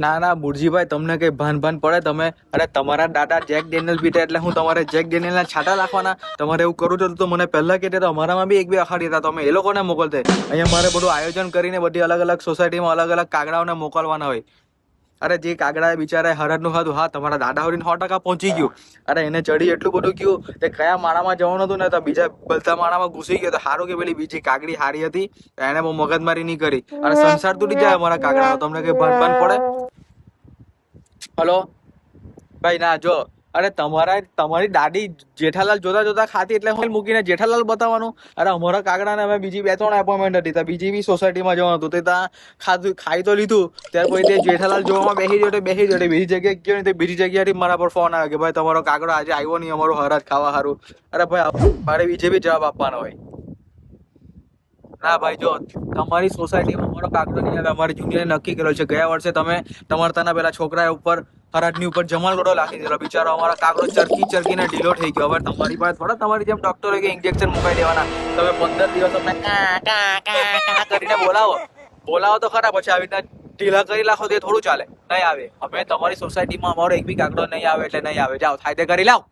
ના ના, બુરજીભાઈ, તમને કઈ ભાન ભાન પડે? તમે, અરે, તમારા દાદા જેક ડેનિયલ પીતા એટલે હું તમારે જેક ડેનિયલ ના છાટા રાખવાના તમારે એવું કરું હતું તો મને પહેલા કહેતા અમારામાં બી એક બે અખાડી હતા. તમે એ લોકોને મોકલતે. અહીંયા મારે બધું આયોજન કરીને બધી અલગ અલગ સોસાયટીમાં અલગ અલગ કાગડાઓને મોકલવાના હોય. અરે જે કાગડાએ બિચારાએ હરડનું હતું, હા, તમારા દાદા હોરીને સો ટકા પહોંચી ગયું. અરે એને ચડી એટલું બધું ગયું તે કયા માળામાં જવાનું હતું ને તો બીજા બધા માળામાં ઘૂસી ગયો તો સારું કે પેલી બીજી કાગડી હારી હતી એને બહુ મગજમારી નહીં કરી. અને સંસાર તૂટી જાય અમારા કાગડાનો તમને કઈ ભાન પડે. હલો? ભાઈ, ના, જો. અરે તમારા તમારી દાદી જેઠાલાલ જોતા જોતા ખાતી એટલે હું મૂકીને જેઠાલાલ બતાવવાનું. અરે અમારા કાગડાને અમે બીજી બે ત્રણ એપોઇન્ટમેન્ટ હતી. ત્યાં બીજી બી સોસાયટીમાં જવાનું હતું. તે ત્યાં ખાધું ખાઈ તો લીધું. ત્યાર પછી તે જેઠાલાલ જોવામાં બેસી જોડે બેસી જોડે બીજી જગ્યાએ ગયો ને તે બીજી જગ્યાએથી મારા પર ફોન આવ્યો કે, ભાઈ, તમારો કાગડો આજે આવ્યો નહીં. અમારો હરાજ ખાવા સારું અરે ભાઈ મારે બીજે બી જવાબ આપવાનો હોય. ના ભાઈ, જો, તમારી સોસાયટીમાં અમારો કાગડો નહીં આવે. અમારી જુનિયરે નક્કી કરેલો છે. ગયા વર્ષે તમે તમારા તાના પેલા છોકરા ઉપર હરાજની ઉપર જમાલગોડો લાખી દીધો બિચારો અમારા કાગડો ચરકી ચરકીને ઢીલો થઈ ગયો. હવે તમારી પાસે થોડા તમારી જેમ ડોક્ટરો કે ઇન્જેક્શન મુકાઈ દેવાના. તમે પંદર દિવસ કા કરીને બોલાવો. બોલાવો તો ખરા, પછી આવી રીતના ઢીલા કરી નાખો તે થોડું ચાલે. નહીં આવે. અમે તમારી સોસાયટીમાં અમારો એક બી કાગડો નહીં આવે એટલે નહીં આવે. જાઓ, થાય તે કરી લાવ.